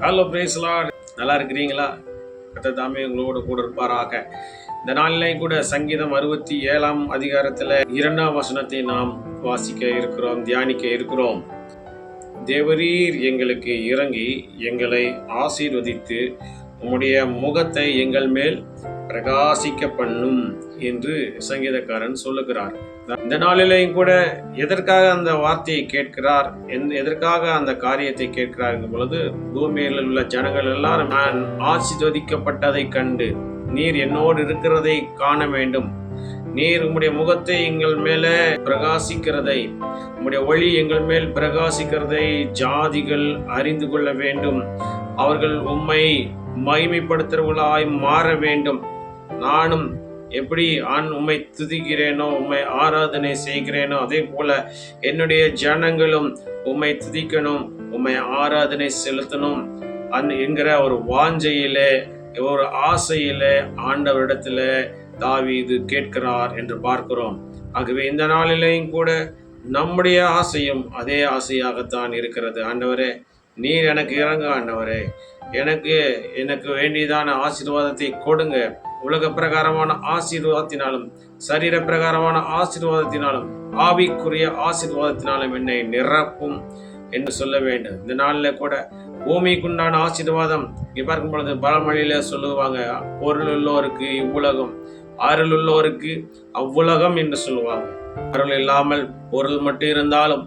Hello பிரேஸ்லா. நல்லா இருக்கிறீங்களா? கத்த தாமே உங்களோட கூட இருப்பாராக. இந்த நாளிலையும் கூட சங்கீதம் அறுபத்தி ஏழாம் அதிகாரத்தில் இரண்டாம் வசனத்தை நாம் வாசிக்க இருக்கிறோம் தியானிக்க இருக்கிறோம். தேவரீர் எங்களுக்கு இறங்கி எங்களை ஆசீர்வதித்து உம்முடைய முகத்தை எங்கள் மேல் பிரகாசிக்க பண்ணும் என்று சங்கீதக்காரன் சொல்லுகிறார். இந்த நாளிலேயும் கூட எதற்காக அந்த வார்த்தையை கேட்கிறார்? எதற்காக அந்த காரியத்தை கேட்கிறார் பொழுது பூமியில் உள்ள ஜனங்கள் எல்லாரும் நான் ஆசிர்வதிக்கப்பட்டதை கண்டு நீர் என்னோடு இருக்கிறதை காண வேண்டும். நீர் உம்முடைய முகத்தை எங்கள் மேலே பிரகாசிக்கிறதை உம்முடைய ஒளி எங்கள் மேல் பிரகாசிக்கிறதை ஜாதிகள் அறிந்து கொள்ள வேண்டும். அவர்கள் உம்மை மகிமைப்படுத்துறவர்களாய் மாற வேண்டும். நானும் எப்படி ஆண் உம்மை துதிக்கிறேனோ உம்மை ஆராதனை செய்கிறேனோ அதே போல என்னுடைய ஜனங்களும் உம்மை துதிக்கணும் உம்மை ஆராதனை செலுத்தணும் அந் என்கிற ஒரு வாஞ்சையில ஒரு ஆசையில ஆண்டவரிடத்துல தாவீது கேட்கிறார் என்று பார்க்கிறோம். ஆகவே இந்த நாளிலேயும் கூட நம்முடைய ஆசையும் அதே ஆசையாகத்தான் இருக்கிறது. ஆண்டவரே நீர் எனக்கு இறங்க ஆண்டவரே. எனக்கு எனக்கு வேண்டியதான ஆசீர்வாதத்தை கொடுங்க. உலக பிரகாரமான ஆசீர்வாதத்தினாலும் சரீர பிரகாரமான ஆசீர்வாதத்தினாலும் ஆவிக்குரிய ஆசீர்வாதத்தினாலும் என்னை நிரப்பும் என்று சொல்ல வேண்டும். இந்த நாளில் கூட பூமிக்குண்டான ஆசீர்வாதம் இங்கே பார்க்கும் பொழுது பழமொழியில சொல்லுவாங்க பொருள் உள்ளோருக்கு இவ்வுலகம் அருள் உள்ளோருக்கு அவ்வுலகம் என்று சொல்லுவாங்க. அருள் இல்லாமல் பொருள் மட்டும் இருந்தாலும்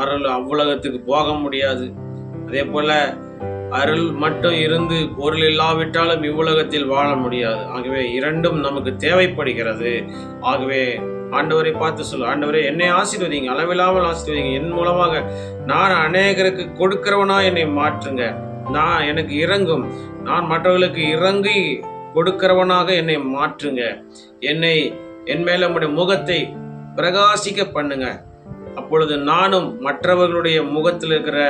அருள் அவ்வுலகத்துக்கு போக முடியாது. அதே போல அருள் மட்டும் இருந்து பொருள் இல்லாவிட்டாலும் இவ்வுலகத்தில் வாழ முடியாது. ஆகவே இரண்டும் நமக்கு தேவைப்படுகிறது. ஆகவே ஆண்டவரை பார்த்து சொல்லு. ஆண்டவரே என்னை ஆசீர்வதிங்க. அளவில்லாமல் ஆசீர்வதிங்க. என் மூலமாக நான் அநேகருக்கு கொடுக்கிறவனா என்னை மாற்றுங்க. நான் எனக்கு இறங்கும் நான் மற்றவர்களுக்கு இறங்கி கொடுக்கிறவனாக என்னை மாற்றுங்க. என்னை என் மேல உம்முடைய முகத்தை பிரகாசிக்க பண்ணுங்க. அப்பொழுது நானும் மற்றவர்களுடைய முகத்தில் இருக்கிற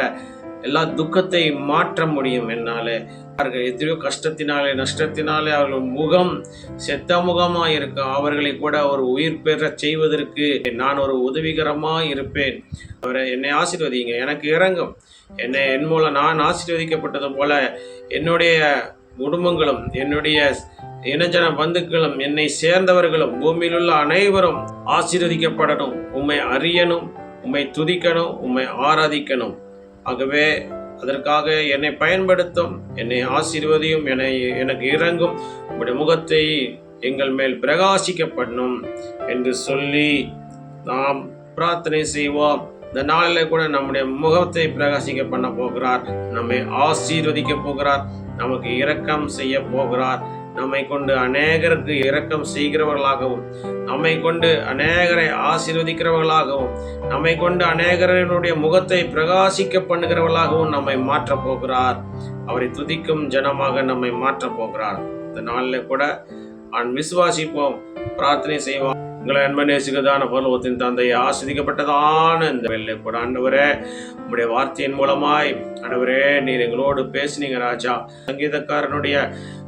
எல்லா துக்கத்தை மாற்ற முடியும் என்னால். அவர்கள் எத்தனையோ கஷ்டத்தினாலே நஷ்டத்தினாலே அவர்கள் முகம் செத்த முகமாக இருக்கும் அவர்களை கூட ஒரு உயிர் பெற செய்வதற்கு நான் ஒரு உதவிகரமாக இருப்பேன். அவரை என்னை ஆசீர்வதிங்க எனக்கு இறங்கும். என்னை என் மூலம் நான் ஆசீர்வதிக்கப்பட்டது போல என்னுடைய குடும்பங்களும் என்னுடைய இனஜன பந்துக்களும் என்னை சேர்ந்தவர்களும் பூமியில் உள்ள அனைவரும் ஆசீர்வதிக்கப்படணும். உம்மை அறியணும் உம்மை துதிக்கணும் உம்மை ஆராதிக்கணும். ஆகவே அதற்காக என்னை பயன்படுத்தும் என்னை ஆசீர்வதியும் என்னை எனக்கு இறங்கும். உங்களுடைய முகத்தை எங்கள் மேல் பிரகாசிக்கப்படணும் என்று சொல்லி நாம் பிரார்த்தனை செய்வோம். இந்த நாளில் கூட நம்முடைய முகத்தை பிரகாசிக்க பண்ண போகிறார். நம்மை ஆசீர்வதிக்க போகிறார். நமக்கு இரக்கம் செய்ய போகிறார். நம்மை கொண்டு அநேகருக்கு இரக்கம் செய்கிறவர்களாகவும் நம்மை கொண்டு அநேகரை ஆசீர்வதிக்கிறவர்களாகவும் நம்மை கொண்டு அநேகரனுடைய முகத்தை பிரகாசிக்க பண்ணுகிறவர்களாகவும் நம்மை மாற்றப் போகிறார். அவரை துதிக்கும் ஜனமாக நம்மை மாற்றப் போகிறார். இந்த நாளில் கூட நான் விசுவாசிப்போம் பிரார்த்தனை செய்வோம். உங்களை அன்பநேசிகதான பருவத்தின் தந்தை ஆஸ்வதிக்கப்பட்டதான இந்த வெள்ளை கூட ஆண்டவரே உங்களுடைய வார்த்தையின் மூலமாய் ஆண்டவரே நீர் எங்களோடு பேசுனீங்க ராஜா. சங்கீதக்காரனுடைய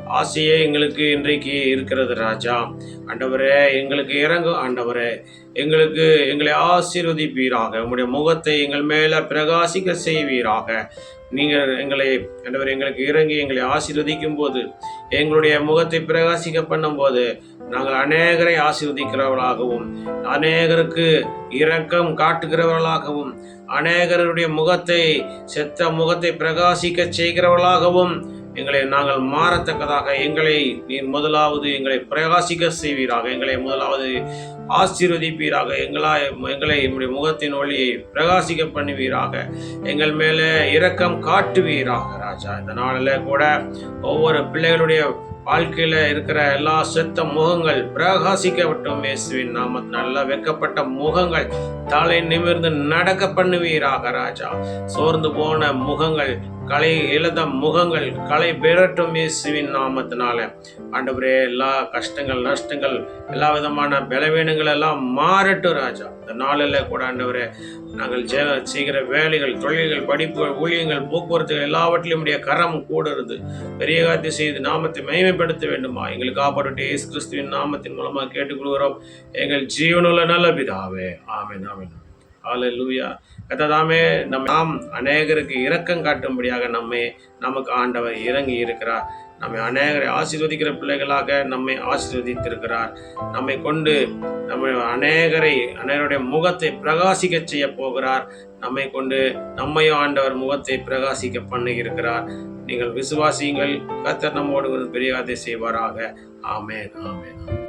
ஆசையே எங்களுக்கு இன்றைக்கு இருக்கிறது ராஜா. ஆண்டவரே எங்களுக்கு இறங்கும் ஆண்டவரே. எங்களுக்கு எங்களை ஆசீர்வதிப்பீராக. உங்களுடைய முகத்தை எங்கள் மேலே பிரகாசிக்க செய்வீராக. நீங்கள் எங்களை ஆண்டவர் எங்களுக்கு இறங்கி எங்களை ஆசீர்வதிக்கும் போது எங்களுடைய முகத்தை பிரகாசிக்க பண்ணும்போது நாங்கள் அநேகரை ஆசீர்வதிக்கிறவர்களாகவும் அநேகருக்கு இரக்கம் காட்டுகிறவர்களாகவும் அநேகருடைய முகத்தை செத்த முகத்தை பிரகாசிக்க செய்கிறவர்களாகவும் எங்களை நாங்கள் மாறத்தக்கதாக எங்களை நீர் முதலாவது எங்களை பிரகாசிக்க செய்வீராக எங்களை முதலாவது ஆசீர்வதிப்பீராக எங்களா எங்களை எங்களுடைய முகத்தின் ஒளியை பிரகாசிக்க பண்ணுவீராக எங்கள் மேலே இரக்கம் காட்டுவீராக ராஜா. இந்த நாளில் கூட ஒவ்வொரு பிள்ளைகளுடைய வாழ்க்கையில இருக்கிற எல்லா செத்த முகங்கள் பிரகாசிக்கப்பட்டும் இயேசுவின் நாம நல்ல வெக்கப்பட்ட முகங்கள் தலை நிமிர்ந்து நடக்க பண்ணுவீராக ராஜா. சோர்ந்து போன முகங்கள் களை இழந்த முகங்கள் களை பெறட்டும் இயேசுவின் நாமத்தினால. ஆண்டவரே எல்லா கஷ்டங்கள் நஷ்டங்கள் எல்லா விதமான பலவீனங்கள் எல்லாம் மாறட்டும் ராஜா. இந்த நாளில் கூட ஆண்டவரே நாங்கள் ஜெ செய்கிற வேலைகள் தொழில்கள் படிப்புகள் ஊழியங்கள் போக்குவரத்துகள் எல்லாவற்றிலும் உடைய கரம் கூடுறது பெரிய காரியத்தை செய்து நாமத்தை மேம்படுத்த வேண்டுமா? எங்களுக்கு காப்பாற்ற இயேசு கிறிஸ்துவின் நாமத்தின் மூலமாக கேட்டுக்கொள்கிறோம். எங்கள் ஜீவனுள்ள நல்ல பிதாவே. ஆமென் ஆமேன். ஹalleluya கத்ததாமே நம் நாம் அநேகருக்கு இரக்கம் காட்டும்படியாக நம்மை நமக்கு ஆண்டவர் இறங்கி இருக்கிறார். நம்மை அநேகரை ஆசீர்வதிக்கிற பிள்ளைகளாக நம்மை ஆசீர்வதித்திருக்கிறார். நம்மை கொண்டு நம்ம அநேகரை அநேகருடைய முகத்தை பிரகாசிக்க செய்ய போகிறார். நம்மை கொண்டு நம்மையும் ஆண்டவர் முகத்தை பிரகாசிக்க பண்ணி இருக்கிறார். நீங்கள் விசுவாசியுங்கள். கத்தர் நம்மோடு ஒரு பெரிய செய்வாராக. ஆமேன் ஆமேன்.